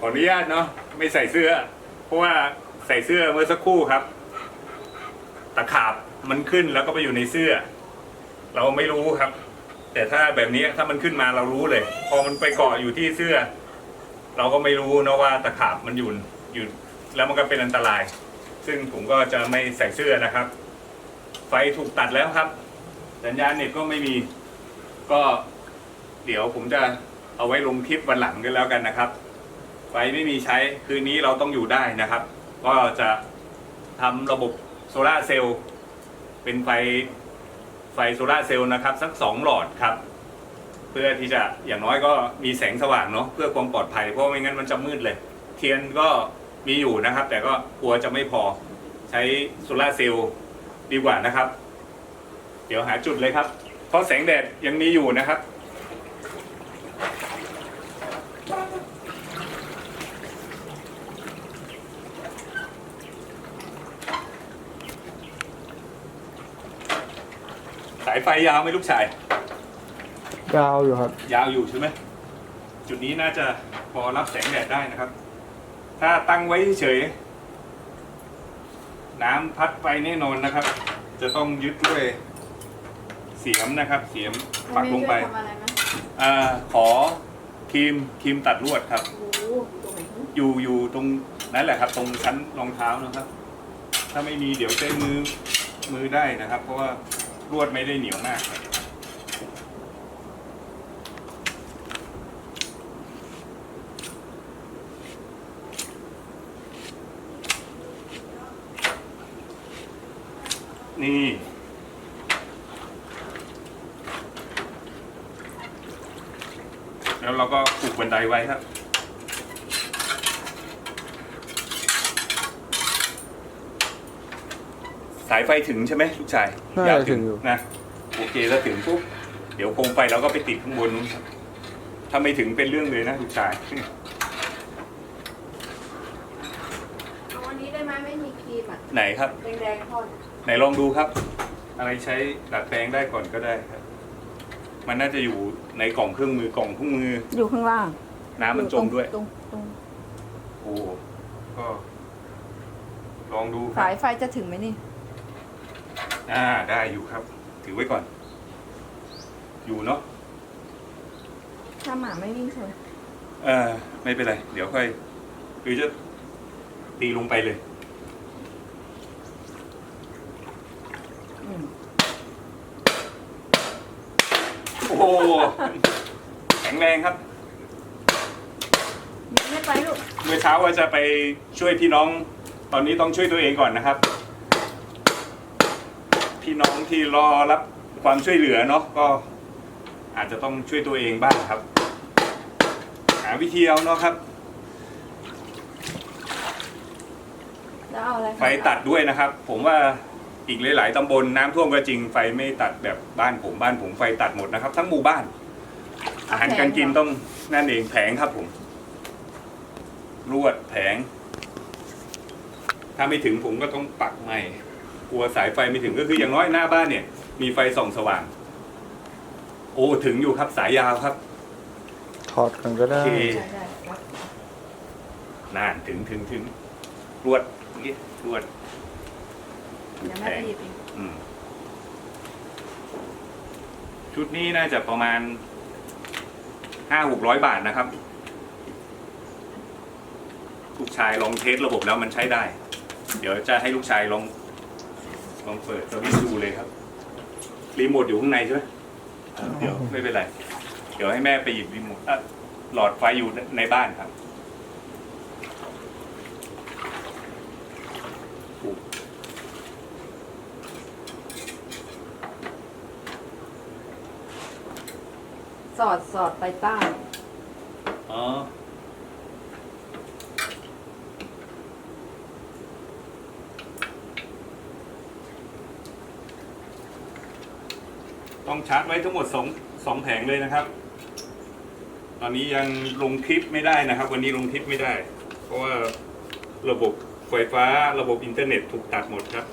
ขออนุญาตเนาะไม่ใส่เสื้อ เพราะว่าใส่เสื้อเมื่อสักครู่ครับ ตะขาบมันขึ้นแล้วก็ไปอยู่ในเสื้อ เราไม่รู้ครับ แต่ถ้าแบบนี้ถ้ามันขึ้นมาเรารู้เลย พอมันไปเกาะอยู่ที่เสื้อ เราก็ไม่รู้นะว่าตะขาบมันอยู่อยู่ แล้วมันก็เป็นอันตราย ซึ่งผมก็จะไม่ใส่เสื้อนะครับ ไฟถูกตัดแล้วครับ สัญญาณเน็ตก็ไม่มี ก็เดี๋ยวผมจะเอาไว้ลงคลิปวันหลังกันแล้วกันนะครับ ไฟไม่มีใช้คืนนี้เราต้องอยู่ได้นะครับ ก็จะทำระบบโซลาเซลล์เป็นไฟไฟโซลาเซลล์นะครับ สักสองหลอดครับ เพื่อที่จะอย่างน้อยก็มีแสงสว่างเนาะเพื่อความปลอดภัยเพราะไม่งั้นมันจะมืดเลย เทียนก็มีอยู่นะครับ แต่ก็กลัวจะไม่พอใช้โซลาเซลล์ ดีกว่านะครับ เดี๋ยวหาจุดเลยครับ เพราะแสงแดดยังมีอยู่นะครับ สายไฟยาวไหมลูกชาย ยาวอยู่ครับ ยาวอยู่ใช่ไหม จุดนี้น่าจะพอรับแสงแดดได้นะครับ ถ้าตั้งไว้เฉยๆ น้ำพัดไปแน่นอนนะครับ จะต้องยึดด้วยเสียมนะครับ เสียมปักลงไปทำอะไรไหมอ่าขอครีมครีมตัดลวดครับโอ้โหตรงไหนอยู่อยู่ตรงนั้นแหละครับ ตรงชั้นรองเท้านะครับ ถ้าไม่มีเดี๋ยวใช้มือมือได้นะครับ เพราะว่าลวดไม่ได้เหนียวมากครับ นี่ แล้วเราก็ผูกบันไดไว้ครับสายไฟถึงใช่ไหมลูกชายน่าจะยาวถึงอยู่ นะโอเคแล้วถึงปุ๊บเดี๋ยวโคมไฟเราก็ไปติดข้างบนนู้นครับถ้าไม่ถึงเป็นเรื่องเลยนะลูกชาย เอาวันนี้ได้ไหมไม่มีครีมอะไหนครับ แดงๆทอด ไหนลองดูครับ อะไรใช้ดัดแปลงได้ก่อนก็ได้ครับ มันน่าจะอยู่ในกล่องเครื่องมือกล่องเครื่องมือ อยู่ข้างล่างน้ำมันจมด้วย ตรงตรงโอ้ก็ ลองดูครัสาบยไฟจะถึงไหมนี่ อ่าได้อยู่ครับ ถือไว้ก่อน อยู่เนาะถ้าหมาไม่วิ่งชน เออไม่เป็นไร เดี๋ยวค่อยหรือจะตีลงไปเลย อืม โอ้โห แข็งแรงครับยังไม่ไปลูกเมื่อเช้าว่าจะไปช่วยพี่น้อง ตอนนี้ต้องช่วยตัวเองก่อนนะครับ พี่น้องที่รอรับความช่วยเหลือเนาะก็ อาจจะต้องช่วยตัวเองบ้างครับ หาวิธีเอาเนาะครับ แล้วเอาอะไรไฟตัดด้วยนะครับ ผมว่า อีกหลาย ๆตำบลน้ำท่วมก็จริงไฟไม่ตัดแบบบ้านผมบ้านผมไฟตัดหมดนะครับ ทั้งหมู่บ้าน อาหารการกินต้องนั่นเองแผงครับผมลวดแผง ถ้าไม่ถึงผมก็ต้องปักใหม่กลัวสายไฟไม่ถึงก็คืออย่างน้อยหน้าบ้านเนี่ย มีไฟส่องสว่าง โอ้ถึงอยู่ครับสายยาวครับถอดกันก็ได้โอเคได้ได้ครับนานถึงถึงถึงลวดนี่ลวด เดี๋ยวแม่ไปหยิบเองอืมชุดนี้น่าจะประมาณห้าหกร้อยบาทนะครับ ลูกชายลองเทสระบบแล้วมันใช้ได้ เดี๋ยวจะให้ลูกชายลอง ลองเปิดสวิตช์ดูเลยครับ รีโมทอยู่ข้างในใช่ไหมอ่าเดี๋ยวไม่เป็นไร เดี๋ยวให้แม่ไปหยิบรีโมทอะหลอดไฟอยู่ในบ้านครับ สอดสอดไปใต้อ๋อ ต้องชาร์จไว้ทั้งหมดสองสองแผงเลยนะครับ ตอนนี้ยังลงคลิปไม่ได้นะครับ วันนี้ลงคลิปไม่ได้ เพราะว่าระบบไฟฟ้าระบบอินเทอร์เน็ตถูกตัดหมดครับ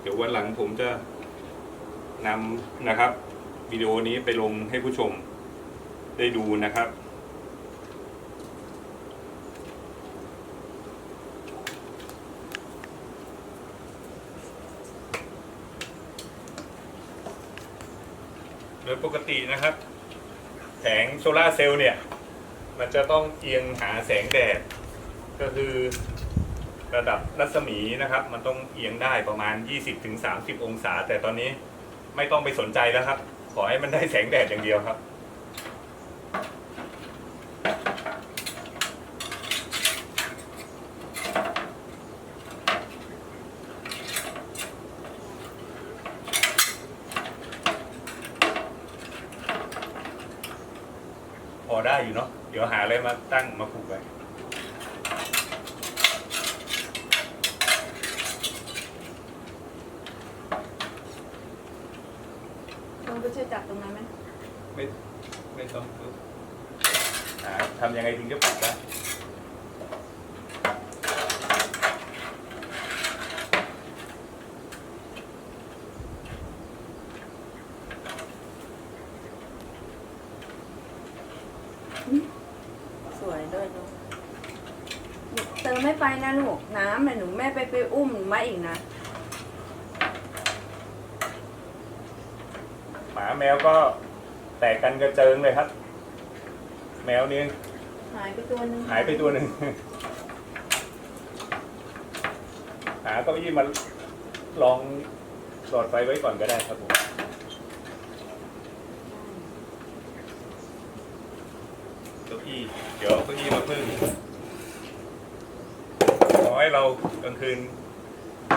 เดี๋ยวดี๋ยววันหลังผมจะนำนะครับ วิดีโอนี้ไปลงให้ผู้ชมได้ดูนะครับ โดยปกตินะครับ แผงโซลาเซลล์เนี่ย มันจะต้องเอียงหาแสงแดด ก็คือระดับรัศมีนะครับ มันต้องเอียงได้ประมาณ 20-30 องศา แต่ตอนนี้ไม่ต้องไปสนใจแล้วครับ ขอให้มันได้แสงแดดอย่างเดียวครับ พอได้อยู่เนาะเดี๋ยวหาอะไรมาตั้งมาผูกไว้ ลุงไปช่วยจับตรงนั้นไหม ไม่ไม่ต้องปึ๊บหา ทำยังไงถึงจะปลุกได้สวยด้วยลุงเติมไม่ไปนะลูก น้ำน่ะหนูแม่ไปไปอุ้มหนูมาอีกนะ หมาแมวก็แตกกันกระเจิงเลยครับ แมวนี่ หายไปตัวหนึงหายไปตัวหนึ่ง หาเก้าอี้มาลองหลอดไฟไว้ก่อนก็ได้ครับผม เก้าอี้เดี๋ยวเอาเก้าอี้มาเพิ่มขอให้เรากลางคืน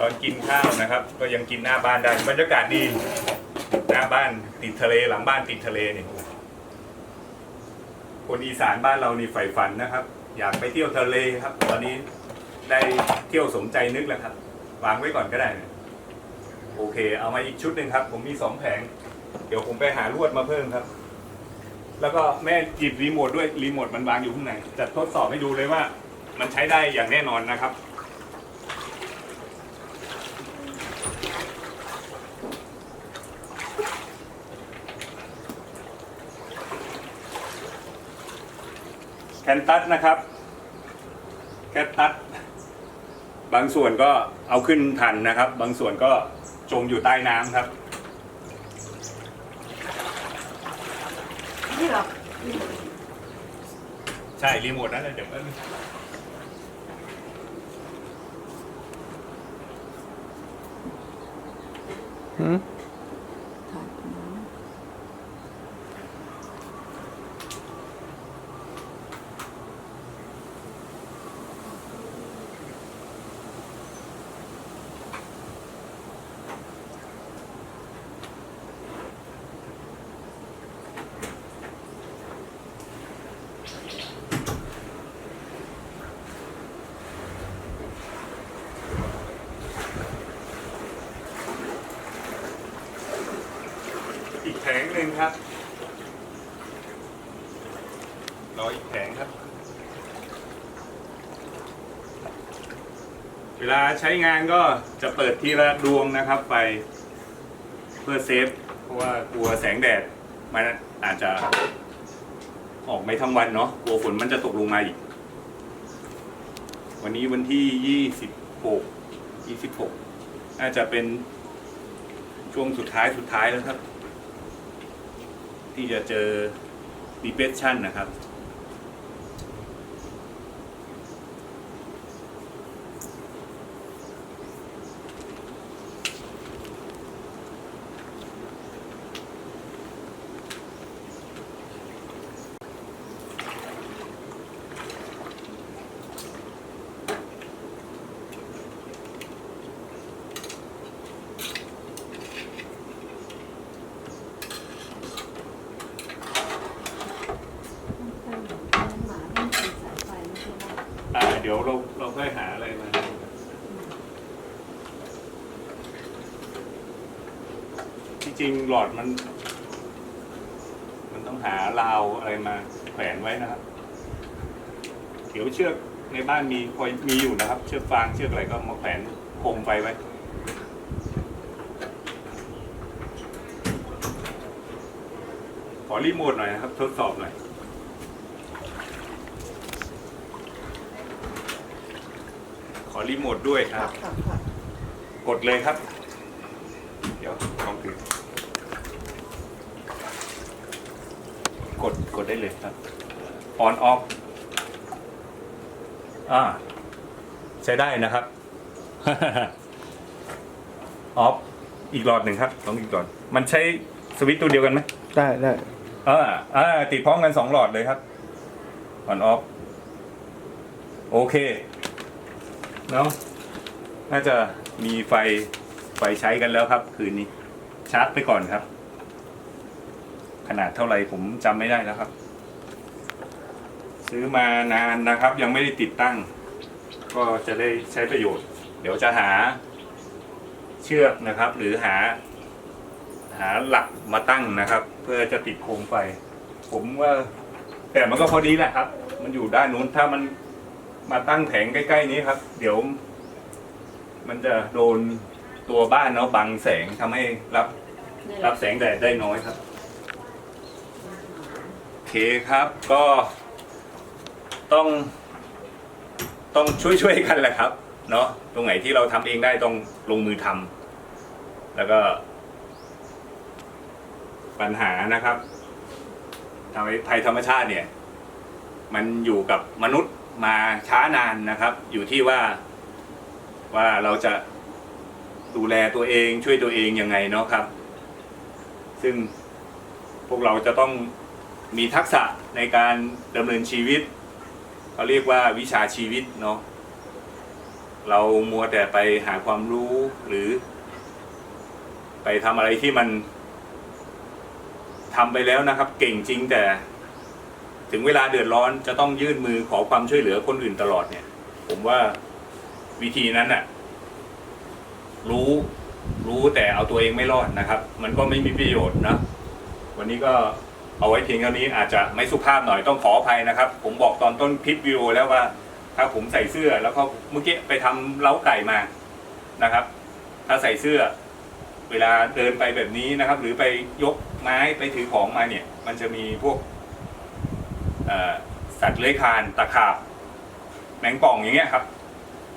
ตอนกินข้าวนะครับ ก็ยังกินหน้าบ้านได้บรรยากาศดี หน้าบ้านติดทะเลหลังบ้านติดทะเลเนี่ย คนอีสานบ้านเรานี่ใฝ่ฝันนะครับ อยากไปเที่ยวทะเลครับ ตอนนี้ได้เที่ยวสมใจนึกแล้วครับวางไว้ก่อนก็ได้นะโอเค เอามาอีกชุดหนึ่งครับ ผมมีสองแผง เดี๋ยวผมไปหาลวดมาเพิ่มครับ แล้วก็แม่หยิบรีโมทด้วยรีโมทมันวางอยู่ข้างในจะทดสอบให้ดูเลยว่า มันใช้ได้อย่างแน่นอนนะครับ แคนตัสนะครับแคนตัสบางส่วนก็เอาขึ้นทันนะครับ บางส่วนก็จมอยู่ใต้น้ำครับ นี่เหรอใช่ รีโมทนั่นแหละเดี๋ยวแป๊บนึงหืม ถ่ายตรงนั้นอีกแผง หนึ่งครับรออีกแผงครับ เวลาใช้งานก็จะเปิดทีละดวงนะครับไปเพื่อเซฟ เพราะว่ากลัวแสงแดด มันอาจจะออกไม่ทั้งวันเนาะกลัวฝนมันจะตกลงมาอีก วันนี้วันที่ยี่สิบหกยี่สิบหกน่าจะเป็นช่วงสุดท้ายสุดท้ายแล้วครับ ที่จะเจอ depression นะครับ เดี๋ยวเราเราค่อยหาอะไรมาจริงๆหลอดมัน มันต้องหาราวอะไรมาแขวนไว้นะครับเขียวเชือกในบ้านมีคอยมีอยู่นะครับ เชือกฟางเชือกอะไรก็มาแขวนโคมไฟไว้ขอรีโมทหน่อยนะครับ ทดสอบหน่อย ขอรีโมทด้วยคค่ะรับ ค่ะค่ะกดเลยครับ เดี๋ยวลองถือกดกดได้เลยครับ on off อ่าใช้ได้นะครับ off อีกหลอดหนึ่งครับลองอีกหลอด มันใช้สวิตช์ตัวเดียวกันไหมได้ได้อ่าอ่าติดพร้อมกันสองหลอดเลยครับ on off โอเค เนาะน่าจะมีไฟไฟใช้กันแล้วครับ คืนนี้ ชาร์จไปก่อนครับ ขนาดเท่าไหร่ผมจำไม่ได้แล้วครับ ซื้อมานานนะครับ ยังไม่ได้ติดตั้ง ก็จะได้ใช้ประโยชน์ เดี๋ยวจะหาเชือกนะครับ หรือหา หาหลักมาตั้งนะครับ เพื่อจะติดโคมไฟ ผมว่า แต่มันก็พอดีแหละครับ มันอยู่ด้านนู้นถ้ามัน มาตั้งแผงใกล้ ๆ นี้ครับ เดี๋ยว มันจะโดนตัวบ้านเนาะบังแสงทำให้รับ รับแสงแดดได้น้อยครับ โอเคครับก็ต้อง ต้องช่วยๆกันแหละครับ เนาะตรงไหนที่เราทำเองได้ต้องลงมือทำแล้วก็ ปัญหานะครับทำให้ภัยธรรมชาติเนี่ย มันอยู่กับมนุษย์ มาช้านานนะครับ อยู่ที่ว่าว่าเราจะดูแลตัวเองช่วยตัวเองยังไงเนาะครับ ซึ่งพวกเราจะต้องมีทักษะในการดำเนินชีวิตเขาเรียกว่าวิชาชีวิตเนาะเรามัวแต่ไปหาความรู้หรือ ไปทำอะไรที่มันทำไปแล้วนะครับ เก่งจริงแต่ ถึงเวลาเดือดร้อนจะต้องยื่นมือขอความช่วยเหลือคนอื่นตลอดเนี่ย ผมว่าวิธีนั้นน่ะ รู้รู้แต่เอาตัวเองไม่รอดนะครับ มันก็ไม่มีประโยชน์นะวันนี้ก็เอาไว้เพียงเท่านี้อาจจะไม่สุภาพหน่อยต้องขออภัยนะครับ ผมบอกตอนต้นคลิปวิดีโอแล้วว่า ถ้าผมใส่เสื้อแล้วก็เมื่อกี้ไปทำเล้าไก่มานะครับ ถ้าใส่เสื้อ เวลาเดินไปแบบนี้นะครับ หรือไปยกไม้ไปถือของมาเนี่ย มันจะมีพวก สัตว์เลื้อยคานตะขาบแมงป่องอย่างเงี้ยครับ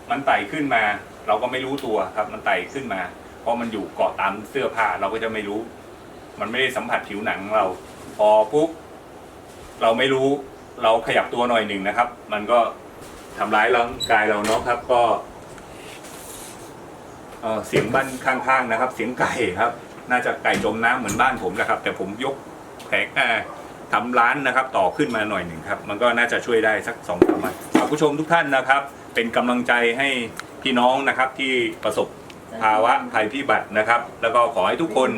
มันไต่ขึ้นมา เราก็ไม่รู้ตัวครับ มันไต่ขึ้นมา เพราะมันอยู่เกาะตามเสื้อผ้าเราก็จะไม่รู้ มันไม่ได้สัมผัสผิวหนังเรา พอปุ๊บเราไม่รู้เราขยับตัวหน่อยหนึ่งนะครับ มันก็ทำร้ายร่างกายเราเนาะครับก็เสียงบ้านข้างๆนะครับ เสียงไก่ครับ น่าจะไก่จมน้ำเหมือนบ้านผมนะครับ แต่ผมยกแผงอ่อ ทำร้านนะครับต่อขึ้นมาหน่อยหนึ่งครับ มันก็น่าจะช่วยได้สักสองสามวันฝากผู้ชมทุกท่านนะครับ เป็นกำลังใจให้พี่น้องนะครับที่ประสบภาวะภัยพิบัตินะครับ แล้วก็ขอให้ทุกคน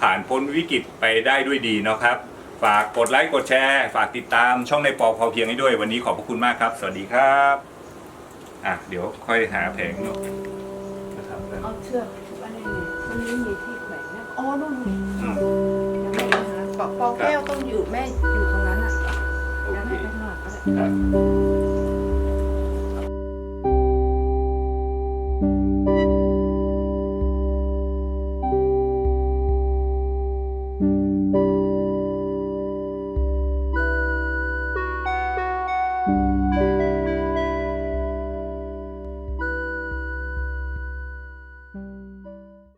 ผ่านพ้นวิกฤตไปได้ด้วยดีนะครับ ฝากกดไลค์กดแชร์ ฝากติดตามช่องในปอพอเพียงให้ด้วยวันนี้ขอบพระคุณมากครับ สวัสดีครับอะเดี๋ยวค่อยหาแผงเนาะนะครับเอาเชือกอันนี้มันไม่มีที่แขวนนะอ๋อนู่นอืมยังไม่ได้นะปอกปอกแก้วต้องอยู่ แม่อยู่ตรงนั้นอะโอยังเคไม่ไปข้างหลังก็ได้ ครับ